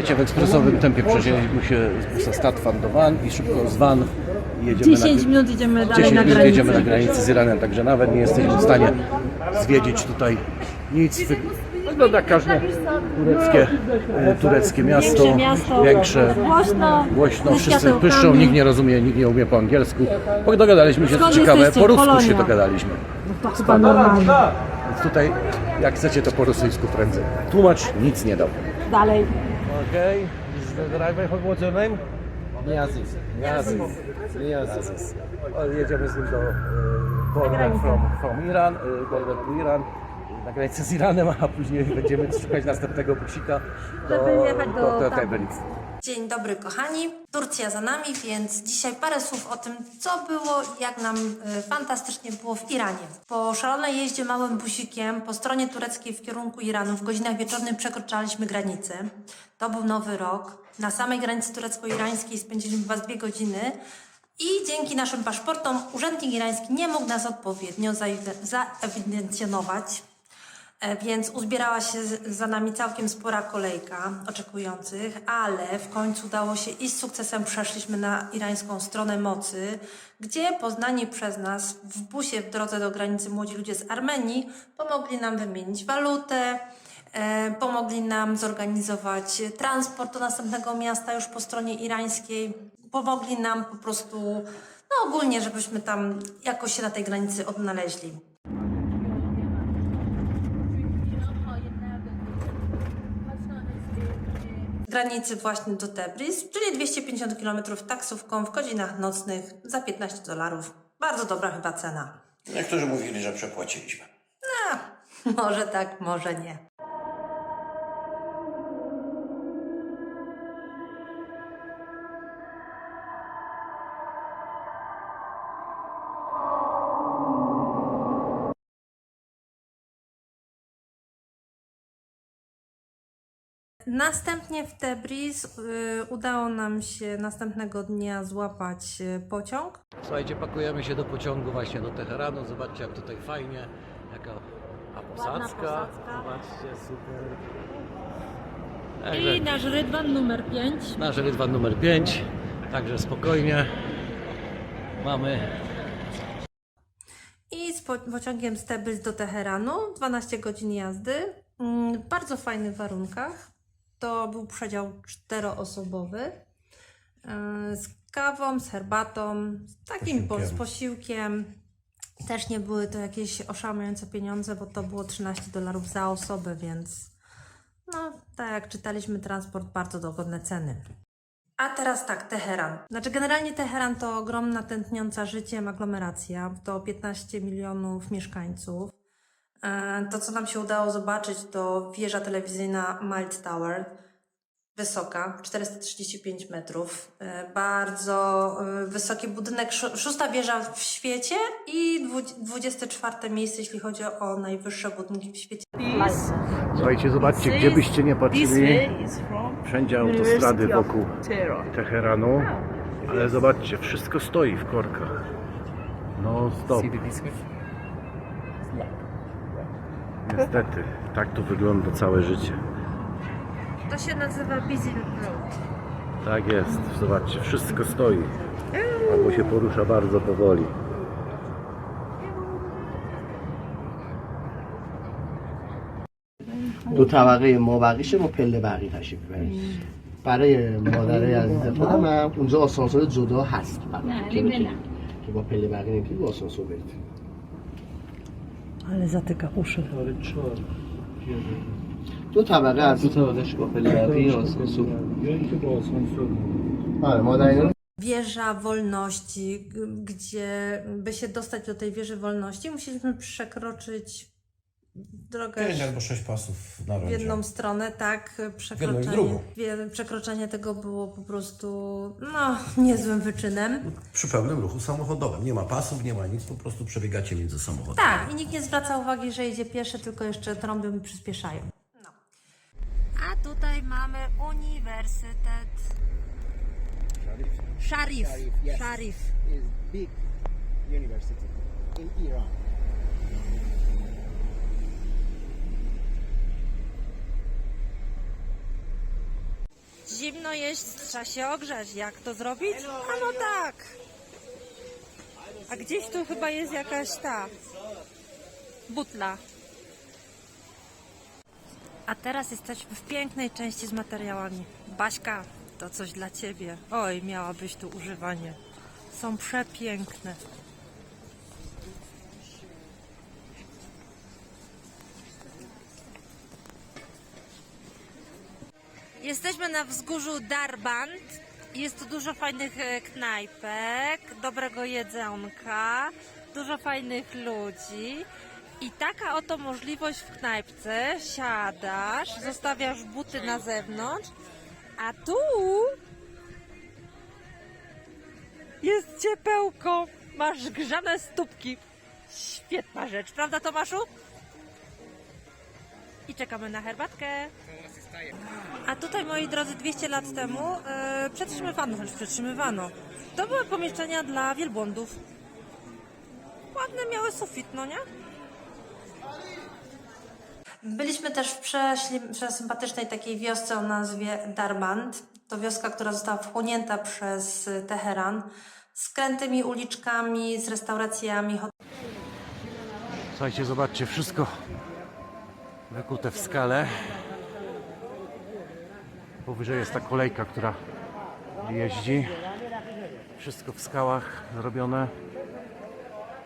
Słuchajcie, w ekspresowym tempie przesiedliśmy się z Stad Van do Van i szybko z Van jedziemy 10 na, minut idziemy dalej 10 na minut granicę. jedziemy na granicę z Iranem, także nawet nie jesteśmy w stanie zwiedzić tutaj nic. Wy- Wygląda jak każde tureckie, e, tureckie miasto, Większe miasto, większe, głośno, głośno, ze wszyscy światełkami. pyszczą, nikt nie rozumie, nikt nie umie po angielsku. Bo dogadaliśmy się, co Skąd ciekawe, jesteście? po rusku Polonia. się dogadaliśmy. To chyba normalnie. Więc tutaj, jak chcecie, to po rosyjsku prędzej. Tłumacz nic nie dał. Dalej. Okay, this is the driver. What's your name? Niaziz. Niaziz. Niaziz. O, Jedziemy z nim do e, border from, from Iran, e, border to Iran, na granicę z Iranem, a później będziemy szukać następnego busika do, Żeby jechać do do, do Tabriz. Dzień dobry kochani, Turcja za nami, więc dzisiaj parę słów o tym, co było i jak nam y, fantastycznie było w Iranie. Po szalonej jeździe małym busikiem po stronie tureckiej w kierunku Iranu w godzinach wieczornych przekroczaliśmy granicę. To był nowy rok. Na samej granicy turecko-irańskiej spędziliśmy z dwie godziny i dzięki naszym paszportom urzędnik irański nie mógł nas odpowiednio zaewi- zaewidencjonować. E, Więc uzbierała się za nami całkiem spora kolejka oczekujących, ale w końcu udało się i z sukcesem przeszliśmy na irańską stronę mocy, gdzie poznani przez nas w busie w drodze do granicy młodzi ludzie z Armenii pomogli nam wymienić walutę, e, pomogli nam zorganizować transport do następnego miasta już po stronie irańskiej, pomogli nam po prostu, no ogólnie, żebyśmy tam jakoś się na tej granicy odnaleźli. Granicy właśnie do Tebriz, czyli 250 km taksówką w godzinach nocnych za 15 dolarów. Bardzo dobra chyba cena. Niektórzy mówili, że przepłaciliśmy. A, może tak, może nie. Następnie w Tebriz y, udało nam się następnego dnia złapać y, pociąg. Słuchajcie, pakujemy się do pociągu właśnie do Teheranu. Zobaczcie, jak tutaj fajnie. Jaka a posadzka. posadzka. Zobaczcie, super. I Także nasz rydwan numer 5. nasz rydwan numer 5. Także spokojnie. Mamy I z po- pociągiem z Tebriz do Teheranu, 12 godzin jazdy, mm, w bardzo fajnych warunkach. To był przedział czteroosobowy, yy, z kawą, z herbatą, z takim po, z posiłkiem. Też nie były to jakieś oszałamiające pieniądze, bo to było 13 dolarów za osobę, więc no, tak jak czytaliśmy, transport bardzo dogodne ceny. A teraz tak, Teheran. Znaczy generalnie Teheran to ogromna, tętniąca życiem aglomeracja. To 15 milionów mieszkańców. E, To, co nam się udało zobaczyć, to wieża telewizyjna Mild Tower. Wysoka, 435 metrów. E, Bardzo e, wysoki budynek, szó- szósta wieża w świecie i dwu- 24 miejsce, jeśli chodzi o najwyższe budynki w świecie. Słuchajcie, zobaczcie, gdzie byście nie patrzyli, wszędzie autostrady wokół Teheranu, ale zobaczcie, wszystko stoi w korkach. No stop. Niestety, tak to wygląda całe życie. To się nazywa Busy Road. Tak jest, zobaczcie, wszystko stoi. Albo się porusza bardzo powoli. دو طبقه مابقیشه با پله برقی تشریف ببرید برای مادره عزیز خودم هم اونجا آسانسور جدا هست فقط که می‌تونید- که با پله برقی نمیتونید با آسانسور برید Ale zatyka uszy. دو طبقه از دو طبقهش با پله برقی آسانسور آره مادر Wieża Wolności, g- gdzie by się dostać do tej wieży wolności, musieliśmy przekroczyć drogę 5 albo 6 pasów na w rondzie. jedną stronę, tak, jedną i w przekroczenie, przekroczenie tego było po prostu no, niezłym wyczynem. Przy pełnym ruchu samochodowym. Nie ma pasów, nie ma nic, po prostu przebiegacie między samochodami. Tak, i nikt nie zwraca uwagi, że idzie pieszy, tylko jeszcze trąbią i przyspieszają. No. A tutaj mamy Uniwersytet Sharif. Sharif. is big university in Iran. Zimno jest, trzeba się ogrzać. Jak to zrobić? A no tak. A gdzieś tu chyba jest jakaś ta butla. A teraz jesteśmy w pięknej części z materiałami. Baśka, to coś dla ciebie. Oj, miałabyś tu używanie. Są przepiękne. Jesteśmy na wzgórzu Darband. Jest tu dużo fajnych e, knajpek, dobrego jedzonka, dużo fajnych ludzi. I taka oto możliwość w knajpce. Siadasz, zostawiasz buty na zewnątrz, a tu jest ciepełko. Masz grzane stópki. Świetna rzecz, prawda Tomaszu? I czekamy na herbatkę. A tutaj, moi drodzy, 200 lat temu e, przetrzymywano, choć przetrzymywano. To były pomieszczenia dla wielbłądów. Ładne miały sufit, no nie? Byliśmy też w przesympatycznej takiej wiosce o nazwie Darband. To wioska, która została wchłonięta przez Teheran. Z krętymi uliczkami, z restauracjami, Słuchajcie, zobaczcie, wszystko wykute w skale. Powyżej jest ta kolejka, która jeździ. Wszystko w skałach zrobione.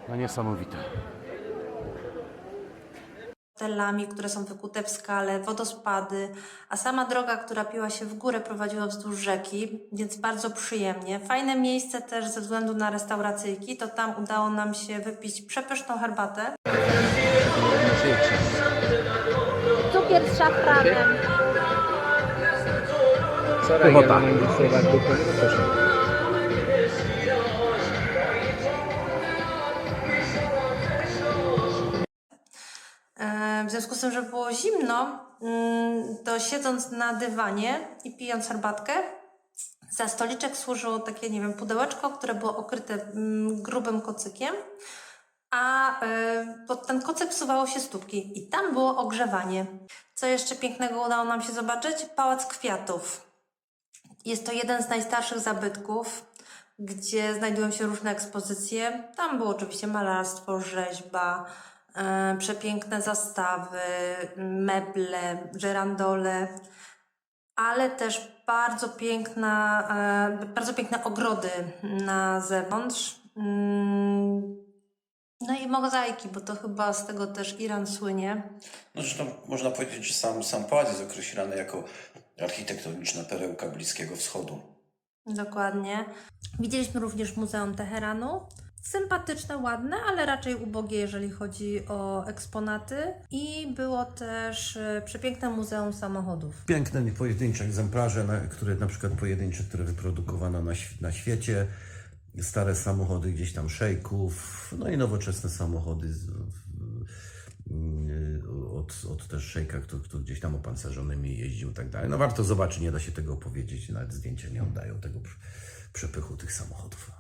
No niesamowite. hotelami, które są wykute w skale, wodospady, a sama droga, która piła się w górę, prowadziła wzdłuż rzeki, więc bardzo przyjemnie. Fajne miejsce też ze względu na restauracyjki, to tam udało nam się wypić przepyszną herbatę. Cukier z szafranem. Pychota. E, W związku z tym, że było zimno, mm, to siedząc na dywanie i pijąc herbatkę, za stoliczek służyło takie, nie wiem, pudełeczko, które było okryte mm, grubym kocykiem, a e, pod ten kocyk wsuwało się stópki i tam było ogrzewanie. Co jeszcze pięknego udało nam się zobaczyć? Pałac Kwiatów. Jest to jeden z najstarszych zabytków, gdzie znajdują się różne ekspozycje. Tam było oczywiście malarstwo, rzeźba, e, przepiękne zastawy, meble, żerandole, ale też bardzo piękna, e, bardzo piękne ogrody na zewnątrz. I mozaiki, bo to chyba z tego też Iran słynie. No zresztą można powiedzieć, że sam, sam pałac jest określany jako architektoniczna perełka Bliskiego Wschodu. Dokładnie. Widzieliśmy również Muzeum Teheranu. Sympatyczne, ładne, ale raczej ubogie, jeżeli chodzi o eksponaty. I było też e, przepiękne Muzeum Samochodów. Piękne, pojedyncze egzemplarze, na, które na przykład pojedyncze, które wyprodukowano na, św- na świecie. Stare samochody gdzieś tam szejków, no i nowoczesne samochody z, y, od, od też szejka, który, który gdzieś tam opancerzonymi jeździł i tak dalej. No warto zobaczyć, nie da się tego opowiedzieć, nawet zdjęcia nie oddają tego pr- przepychu tych samochodów.